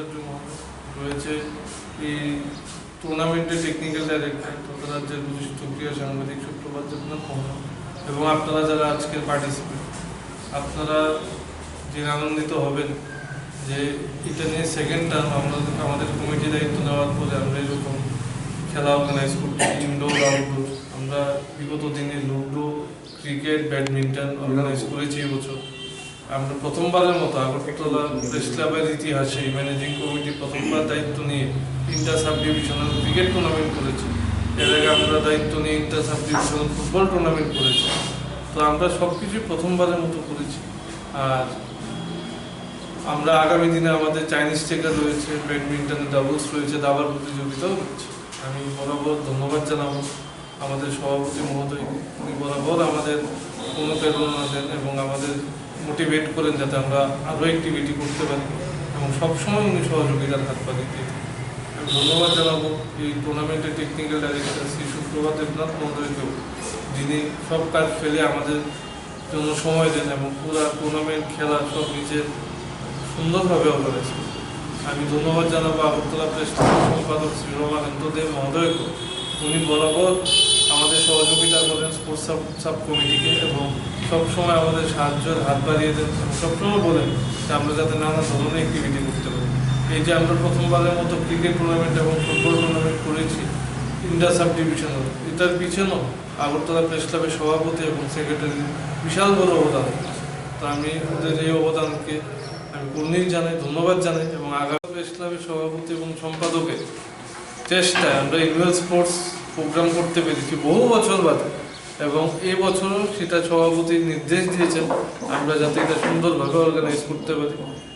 উপাচার্য রয়েছে এই টুর্নামেন্টের টেকনিক্যাল ডাইরেক্টর তথা রাজ্যের ক্রীড়া সাংবাদিক সুপ্রভাত দেবনাথ মহোদয় এবং আপনারা যারা আজকের পার্টিসিপেট আপনারা যে আনন্দিত হবেন যে এটা নিয়ে সেকেন্ড টার্ম আমাদের আমাদের কমিটি দায়িত্ব নেওয়ার পরে আমরা এরকম খেলা অর্গানাইজ করছি ইনডোর আউটডোর আমরা বিগত দিনে লুডো ক্রিকেট ব্যাডমিন্টন অর্গানাইজ করেছি এবছর আমরা প্রথমবারের মতো আগরতলা প্রেস ক্লাবের ইতিহাসে ম্যানেজিং কমিটি প্রথমবার দায়িত্ব নিয়ে তিনটা সাব ডিভিশনাল ক্রিকেট টুর্নামেন্ট করেছি। এর আগে আমরা দায়িত্ব নিয়ে inter sub divisional football tournament করেছি। তো আমরা সব কিছুই প্রথমবারের মতো করেছি। আর আমরা আগামী দিনে আমাদের চাইনিজ টেকার রয়েছে, ব্যাডমিন্টনে ডাবলস রয়েছে, দাবার প্রতিযোগিতাও রয়েছে। আমি বরাবর ধন্যবাদ জানাব আমাদের সভাপতি মহোদয়। উনি বরাবর আমাদের অনুপ্রেরণা দেন এবং আমাদের মোটিভেট করেন যাতে আমরা আরও অ্যাক্টিভিটি করতে পারি এবং সবসময় উনি সহযোগিতার হাত থাকেন। আমি ধন্যবাদ জানাব এই টুর্নামেন্টের টেকনিক্যাল ডাইরেক্টর শ্রী সুপ্রভাত দেবনাথ মহোদয়কেও, যিনি সব কাজ ফেলে আমাদের জন্য সময় দেন এবং পুরো টুর্নামেন্ট খেলা সব নিজের সুন্দরভাবে করেন। আমি ধন্যবাদ জানাব আগরতলা প্রেস সম্পাদক শ্রী দেব মহোদয়কে উনি বরাবর সহযোগিতা করেন স্পোর্টস সাব সাব কমিটিকে এবং সবসময় আমাদের সাহায্যের হাত বাড়িয়ে দেন সবসময় বলেন যে আমরা যাতে নানা ধরনের অ্যাক্টিভিটি করতে পারি এই যে আমরা প্রথমবারের মতো ক্রিকেট টুর্নামেন্ট এবং ফুটবল টুর্নামেন্ট করেছি ইন্ডিয়া সাব ডিভিশনাল এটার পিছনেও আগরতলা প্রেস ক্লাবের সভাপতি এবং সেক্রেটারি বিশাল বড় অবদান। তো আমি ওদের এই অবদানকে আমি কর্ণিক জানাই, ধন্যবাদ জানাই এবং আগামী প্রেস ক্লাবের সভাপতি এবং সম্পাদকের চেষ্টায় আমরা ইউএল স্পোর্টস প্রোগ্রাম করতে পেরেছি বহু বছর বাদে। এবং এবছরও সেটা সভাপতি নির্দেশ দিয়েছেন আমরা যাতে এটা সুন্দরভাবে অর্গানাইজ করতে পারি।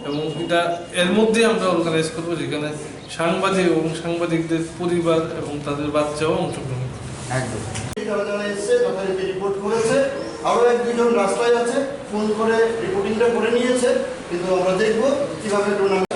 এবং এটা এর মধ্যে আমরা অর্গানাইজ করব যেখানে সাংবাদিক এবং সাংবাদিকদের পরিবার এবং তাদের বাচ্চাও অংশগ্রহণ করবে। একদম। রিপোর্ট করেছে। আরও এক দুজন রাস্তায় আছে ফোন করে রিপোর্টিংটা করে নিয়েছে। কিন্তু আমরা দেখব কীভাবে টুর্নামেন্ট